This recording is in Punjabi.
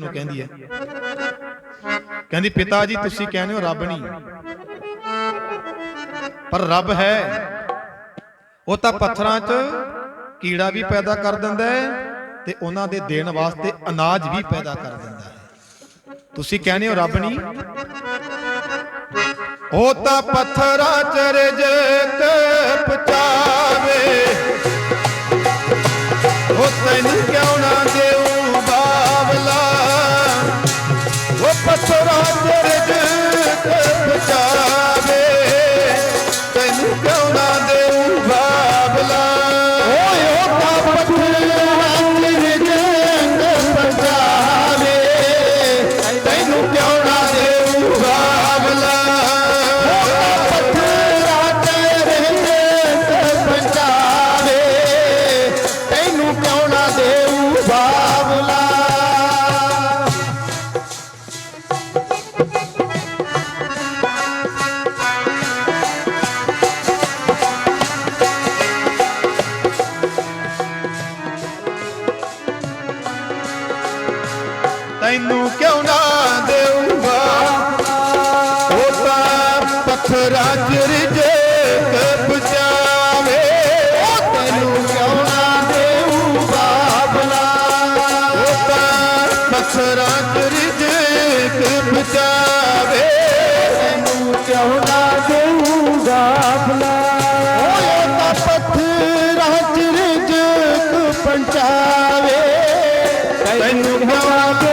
ਨੂੰ ਕਹਿੰਦੀ ਹੈ। ਕਹਿੰਦੀ ਪਿਤਾ ਜੀ ਤੁਸੀਂ ਕਹਿੰਦੇ ਹੋ ਰੱਬ ਨਹੀਂ। ਪਰ ਰੱਬ ਹੈ। ਉਹ ਤਾਂ ਪੱਥਰਾਂ 'ਚ ਕੀੜਾ ਵੀ ਪੈਦਾ ਕਰ ਦਿੰਦਾ ਹੈ ਤੇ ਉਹਨਾਂ ਦੇ ਦੇਣ ਵਾਸਤੇ ਅਨਾਜ ਵੀ ਪੈਦਾ ਕਰ ਦਿੰਦਾ ਹੈ। ਤੁਸੀਂ ਕਹਿੰਦੇ ਹੋ ਰੱਬ ਨਹੀਂ? ਉਹ ਤਾਂ ਪੱਥਰਾਂ 'ਚ ਰਿਜਕ ਤੈਨੂੰ ਤੈਨੂੰ ਕਿਉਂ ਨਾ ਦੇਊਗਾ? ਉਹ ਤਾਂ ਪੱਥਰਾਂ 'ਚ ਰਿਜਕ ਬਚਾਵੇ ਉਹ ਤੈਨੂੰ ਕਿਉਂ ਨਾ ਦੇਊਗਾ ਭਲਾ? ਉਹ ਤਾਂ ਪੱਥਰਾਂ 'ਚ ਰਿਜਕ ਬਚਾਵੇ ਤੈਨੂੰ ਕਿਉਂ ਨਾ ਦੇਊਗਾ ਭਲਾ? ਓਏ ਤਾਂ ਪੱਥਰਾਂ 'ਚ ਰਿਜਕ ਪਹੁੰਚਾਵੇ। ਤੈਨੂੰ ਕਿਉਂ